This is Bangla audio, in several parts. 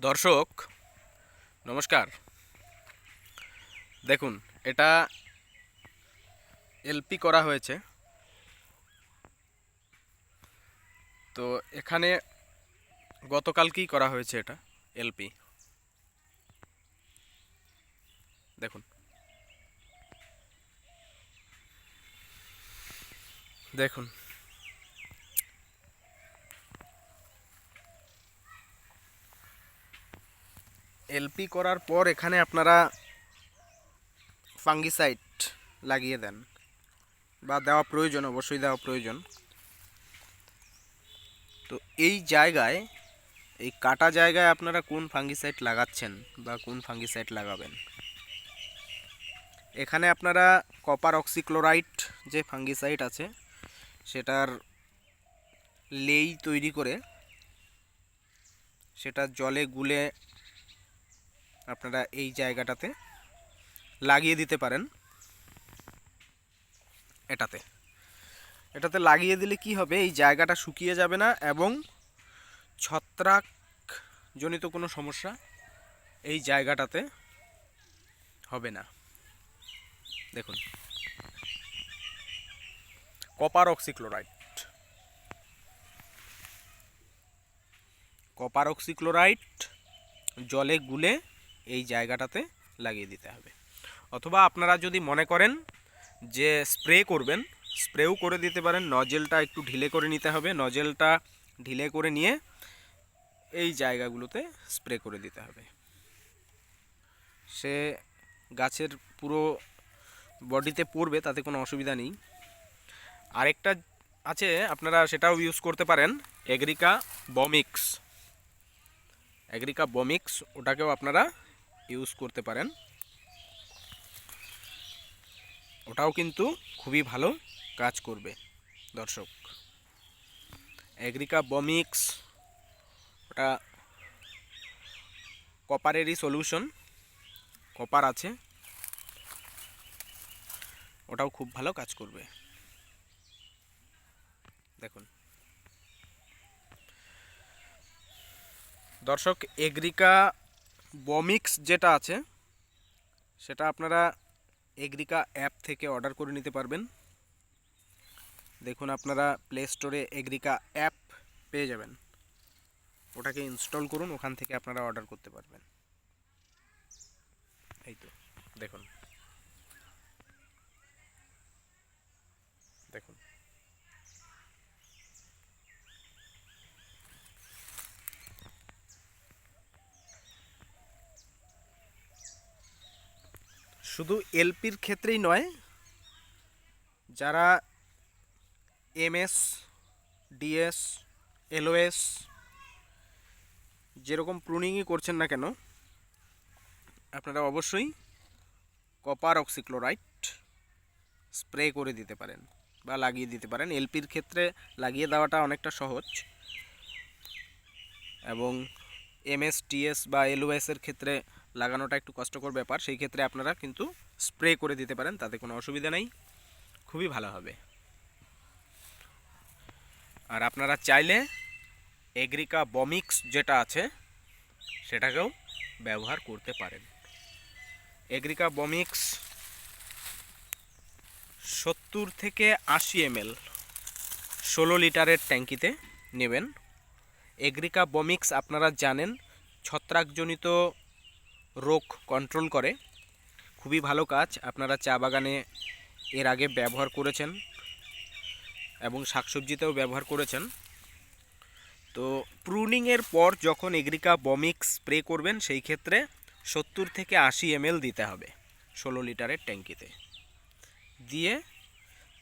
দর্শক, নমস্কার। দেখুন, এটা এলপি করা হয়েছে। তো এখানে গতকালকেই করা হয়েছে এটা, এলপি। দেখুন। দেখুন এলপি করার পর এখানে আপনারা ফাঙ্গিসাইড লাগিয়ে দেন। বা দেওয়া প্রয়োজন, অবশ্যই দেওয়া প্রয়োজন। তো এই জায়গায়, এই কাটা জায়গায় আপনারা কোন ফাঙ্গিসাইড লাগাচ্ছেন বা কোন ফাঙ্গিসাইড লাগাবেন? এখানে আপনারা কপার অক্সিক্লোরাইড যে ফাঙ্গিসাইড আছে, সেটার লেই তৈরি করে, সেটা জলে গুলে আপনারা এই জায়গাটাতে লাগিয়ে দিতে পারেন। এটাতে। এটাতে লাগিয়ে দিলে কি হবে? এই জায়গাটা শুকিয়ে যাবে না এবং ছত্রাক জনিত কোনো সমস্যা এই জায়গাটাতে হবে না। দেখুন। Copper oxychloride. কপার অক্সিক্লোরাইড জলে গুলে এই জায়গাটাতে লাগিয়ে দিতে হবে। অথবা আপনারা যদি মনে করেন যে স্প্রে করবেন, স্প্রেও করে দিতে পারেন, নজেলটা একটু ঢিলে করে নিতে হবে, নজেলটা ঢিলে করে নিয়ে এই জায়গাগুলোতে স্প্রে করে দিতে হবে। সে গাছের পুরো বডিতে পড়বে, তাতে কোনো অসুবিধা নেই। আরেকটা আছে, আপনারা সেটাও ইউজ করতে পারেন এগ্রিকা বমিক্স অ্যাগ্রিকা বমিক্স ওটাকেও আপনারা ইউজ করতে পারেন। ওটাও কিন্তু খুবই ভালো কাজ করবে, দর্শক। অ্যাগ্রিকা বমিক্স ওটা কপারেরই সলিউশন কপার আছে। ওটাও খুব ভালো কাজ করবে। দেখুন। দর্শক এগ্রিকা বমিক্স যেটা আছে, সেটা আপনারা এগ্রিকা অ্যাপ থেকে অর্ডার করে নিতে পারবেন। দেখুন আপনারা প্লে স্টোরে এগ্রিকা অ্যাপ পেয়ে যাবেন। ওটাকে ইনস্টল করুন, ওখান থেকে আপনারা অর্ডার করতে পারবেন। এই তো, দেখুন। দেখুন। শুধু এলপির ক্ষেত্রেই নয়, যারা এমএস, ডিএস, এলওএস যেরকম প্রুনিংই করছেন না কেন, আপনারা অবশ্যই কপার অক্সিক্লোরাইড স্প্রে করে দিতে পারেন বা লাগিয়ে দিতে পারেন। এলপির ক্ষেত্রে লাগিয়ে দেওয়াটা অনেকটা সহজ এবং এমএস টিএস বা এলওএস এর ক্ষেত্রে লাগানোটা একটু কষ্টকর ব্যাপার, সেই ক্ষেত্রে আপনারা কিন্তু স্প্রে করে দিতে পারেন, তাতে কোনো অসুবিধা নেই। খুবই ভালো হবে। আর আপনারা চাইলে এগ্রিকা বমিক্স যেটা আছে, সেটাকেও ব্যবহার করতে পারেন। এগ্রিকা বমিক্স সত্তর থেকে আশি এমএল ষোলো লিটারের ট্যাঙ্কিতে নেবেন। এগ্রিকা বমিক্স আপনারা জানেন, ছত্রাকজনিত রোগ কন্ট্রোল করে। খুবই ভালো কাজ। আপনারা চা বাগানে এর আগে ব্যবহার করেছেন এবং শাকসবজিতেও ব্যবহার করেছেন। তো প্রুনিংয়ের পর যখন এগ্রিকা বমিক্স স্প্রে করবেন, সেই ক্ষেত্রে সত্তর থেকে আশি এমএল দিতে হবে ষোলো লিটারের ট্যাঙ্কিতে। দিয়ে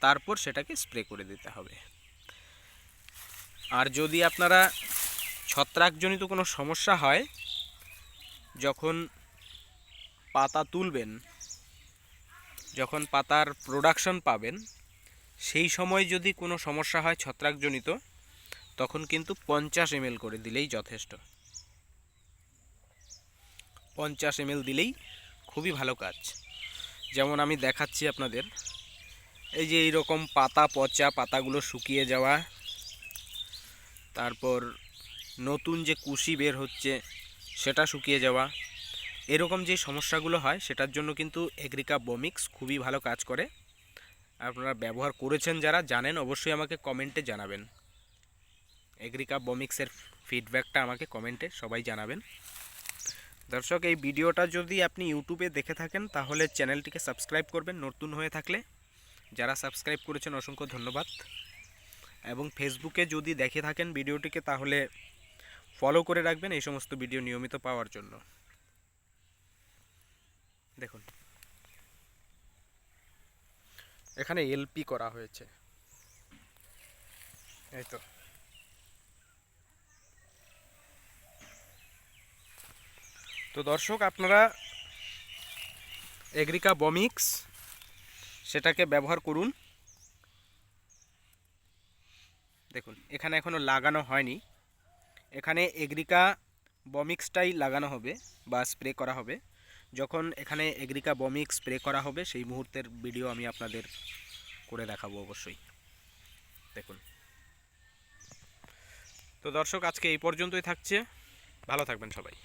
তারপর সেটাকে স্প্রে করে দিতে হবে। আর যদি আপনারা ছত্রাকজনিত কোনো সমস্যা হয়, যখন পাতা তুলবেন, যখন পাতার প্রোডাকশন পাবেন, সেই সময় যদি কোনো সমস্যা হয় ছত্রাকজনিত, তখন কিন্তু পঞ্চাশ এমএল করে দিলেই যথেষ্ট। পঞ্চাশ এমএল দিলেই খুবই ভালো কাজ। যেমন আমি দেখাচ্ছি আপনাদের, এই যে এইরকম পাতা পচা, পাতাগুলো শুকিয়ে যাওয়া, তারপর নতুন যে কুশি বের হচ্ছে, সেটা শুকিয়ে যাওয়া এরকম যে সমস্যাগুলো হয়, সেটার জন্য কিন্তু এগ্রিকা বমিক্স খুবই ভালো কাজ করে। আপনারা ব্যবহার করেছেন যারা, জানেন, অবশ্যই আমাকে কমেন্টে জানাবেন। এগ্রিকা বমিক্সের ফিডব্যাকটা আমাকে কমেন্টে সবাই জানাবেন। দর্শক, এই ভিডিওটা যদি আপনি ইউটিউবে দেখে থাকেন, তাহলে চ্যানেলটিকে সাবস্ক্রাইব করবেন নতুন হয়ে থাকলে। যারা সাবস্ক্রাইব করেছেন, অসংখ্য ধন্যবাদ। এবং ফেসবুকে যদি দেখে থাকেন ভিডিওটিকে, তাহলে ফলো করে রাখবেন এই সমস্ত ভিডিও নিয়মিত পাওয়ার জন্য। দেখুন। এখানে এলপি করা হয়েছে। এই তো। তো দর্শক, আপনারা এগ্রিকা বমিক্স সেটাকে ব্যবহার করুন। দেখুন, এখানে এখনও লাগানো হয়নি। এখানে এগ্রিকা বমিক্সটাই লাগানো হবে বা স্প্রে করা হবে। যখন এখানে এগ্রিকা বমিক স্প্রে করা হবে, সেই মুহূর্তের ভিডিও আমি আপনাদের করে দেখাবো অবশ্যই। দেখুন। তো দর্শক, আজকে এই পর্যন্তই থাকছে। ভালো থাকবেন সবাই।